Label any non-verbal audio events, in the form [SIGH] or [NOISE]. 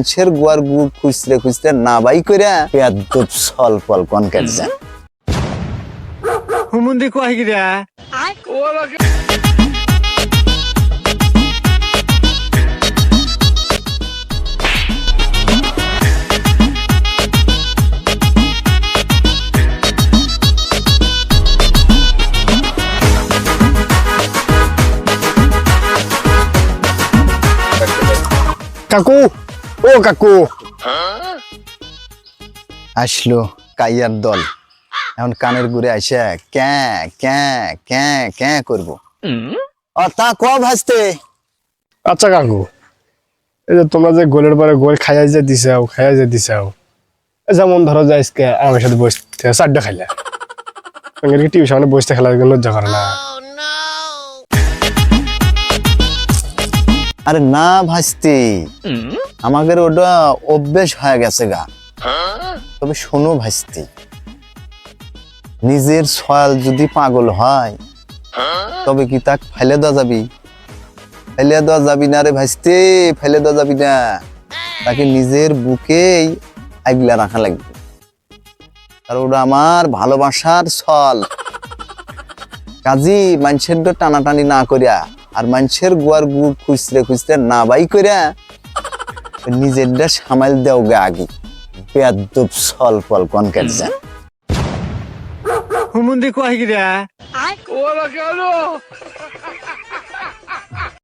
মানুষের গোয়ার গু খুচরে খুচরে না বাই করে পেয়াদ্দুপ সল ফল কনকেট যান হুমুন্দি কয় গিরা কাকু ও কাকু। আসলো কাইয়ার দল। এখন কানের ঘুরে আইসা ক্যা ক্যা ক্যা ক্যা করব। ও তা ক ভাসতে আচ্ছা কাকু এই যে তোমরা যে গোলের পরে গোল খাইয়া যে দিছাও খাইয়া যে দিছাও এই যেমন ধরো যে আজকে আমার সাথে বসতে চারটা খাইলা। [LAUGHS] টিভি সামনে বসতে খেলার জন্য লজ্জা করে না। আরে না ভাসতে আমাদের ওটা অভ্যেস হয়ে গেছে গা। তবে শোনো ভাসতে নিজের সয়াল যদি পাগল হয় তবে কি তাক ফেলে দেওয়া যাবি? ফেলে দেওয়া যাবি না রে ভাসতে ফেলে দেওয়া যাবি না। তাকে নিজের বুকেই আগলা রাখা লাগবে। আর ওটা আমার ভালোবাসার ছল কাজী মানুষের টানাটানি না করিয়া আর মানুষের গোয়ার গু খুচরে খুচরে না বাই করিয়া নিজেরটা সামাল দেও গে আগে। বেয়াদ্দুপ সল ফল কনকেট যান হুমুন্দি কয় গিরা?